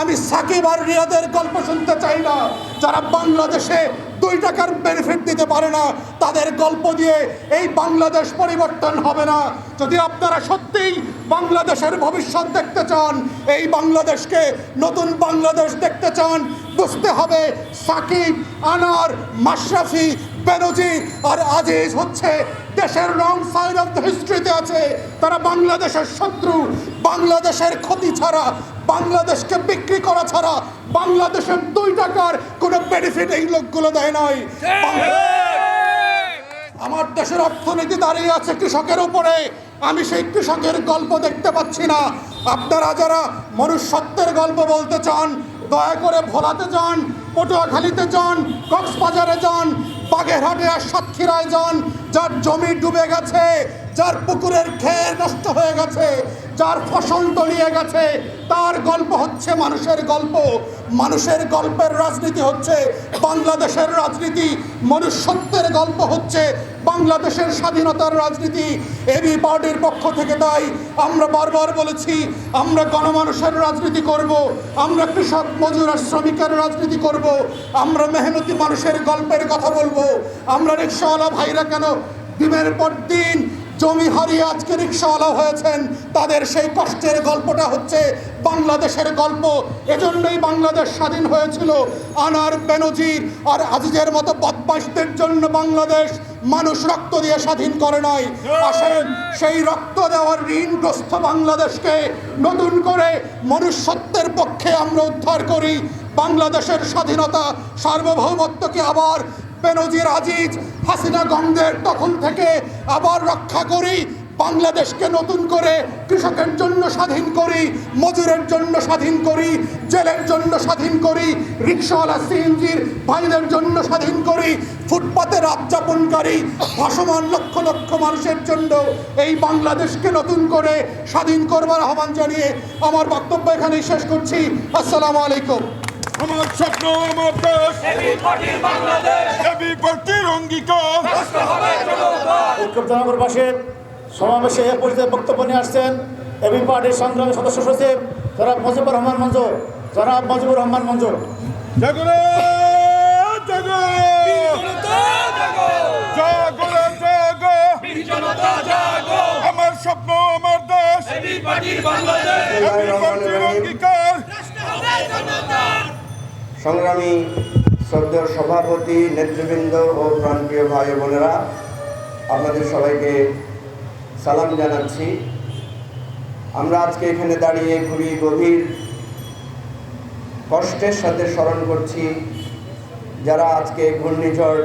আমি সাকিব আর রিয়াদের গল্প শুনতে চাই না। যারা বাংলাদেশে দুই টাকার বেনিফিট দিতে পারে না। তাদের গল্প দিয়ে এই বাংলাদেশ পরিবর্তন হবে না। যদি আপনারা সত্যিই বাংলাদেশের ভবিষ্যৎ দেখতে চান, এই বাংলাদেশকে নতুন বাংলাদেশ দেখতে চান, বুঝতে হবে সাকিব, আনার, মাশরাফি, বেনজি আর আজিজ হচ্ছে দেশের রং সাইড অফ দ্য হিস্ট্রিতে আছে। তারা বাংলাদেশের শত্রু, বাংলাদেশের ক্ষতি ছাড়া, বাংলাদেশকে বিক্রি করা ছাড়া বাংলাদেশের দুই টাকার কোনো বেনিফিট এই লোকগুলো দেয় নাই। আমার দেশের অর্থনীতি দাঁড়িয়ে আছে কৃষকের উপরে। আমি সেই কৃষকের গল্প দেখতে পাচ্ছি না। আপনারা যারা মনুষ্যত্বের গল্প বলতে চান দয়া করে ভোলাতে যান পটুয়াখালীতে যান কক্সবাজারে যান বাগেরহাটে আর সাতক্ষীরায় যান যার জমি ডুবে গেছে যার পুকুরের খেয়ে নষ্ট হয়ে গেছে যার ফসল তলিয়ে গেছে তার গল্প হচ্ছে মানুষের গল্প। মানুষের গল্পের রাজনীতি হচ্ছে, বাংলাদেশের রাজনীতি মনুষ্যত্বের গল্প হচ্ছে, বাংলাদেশের স্বাধীনতার রাজনীতি। এবি পার্টির পক্ষ থেকে তাই আমরা বারবার বলেছি, আমরা গণমানুষের রাজনীতি করব, আমরা কৃষক মজুর আর শ্রমিকের রাজনীতি করব, আমরা মেহনতি মানুষের গল্পের কথা বলব, আমরা রিক্সাওয়ালা ভাইরা কেন দিনের পর দিন জমি হারিয়ে আজকে রিক্সাওয়ালা হয়েছেন, তাদের সেই কষ্টের গল্পটা হচ্ছে বাংলাদেশের গল্প। এজন্যই বাংলাদেশ স্বাধীন হয়েছিল। আনার বেনজির আর আজিজের মতো বদমাইশদের জন্য বাংলাদেশ মানুষ রক্ত দিয়ে স্বাধীন করে নাই। আসেন, সেই রক্ত দেওয়ার ঋণগ্রস্ত বাংলাদেশকে নতুন করে মনুষ্যত্বের পক্ষে আমরা উদ্ধার করি। বাংলাদেশের স্বাধীনতা সার্বভৌমত্বকে আবার বেনজির আজিজ, হাসিনা গঙ্গের দখল থেকে আবার রক্ষা করি, বাংলাদেশকে নতুন করে কৃষকের জন্য স্বাধীন করি, মজুরের জন্য স্বাধীন করি, জেলের জন্য স্বাধীন করি, রিক্সাওয়ালা সিএনজির ভাইদের জন্য স্বাধীন করি, ফুটপাতে রাত যাপনকারী, ভাসমান লক্ষ লক্ষ মানুষের জন্য এই বাংলাদেশকে নতুন করে স্বাধীন করবার আহ্বান জানিয়ে আমার বক্তব্য এখানেই শেষ করছি। আসসালামু আলাইকুম। আমার স্বপ্ন আমার দেশ। পার্টির অঙ্গীকার। বিক্ষোভ জনগণবাসীর সমাবেশে এ পর্যায়ে বক্তব্য নিয়ে আসছেন এবি পার্টির সংগ্রামী সদস্য সচিব জনাব মুজিবুর রহমান মঞ্জুর। জনাব মুজিবুর রহমান মঞ্জুর। জাগরে জাগো। জাগরে জাগো। আমার স্বপ্ন আমার দেশ। এবি পার্টির অঙ্গীকার সংগ্রামী সদ্য সভাপতি, নেতৃবৃন্দ ও প্রাণপ্রিয় ভাই বোনেরা, আপনাদের সবাইকে সালাম জানাচ্ছি। আমরা আজকে এখানে দাঁড়িয়ে খুবই গভীর কষ্টের সাথে স্মরণ করছি যারা আজকে ঘূর্ণিঝড়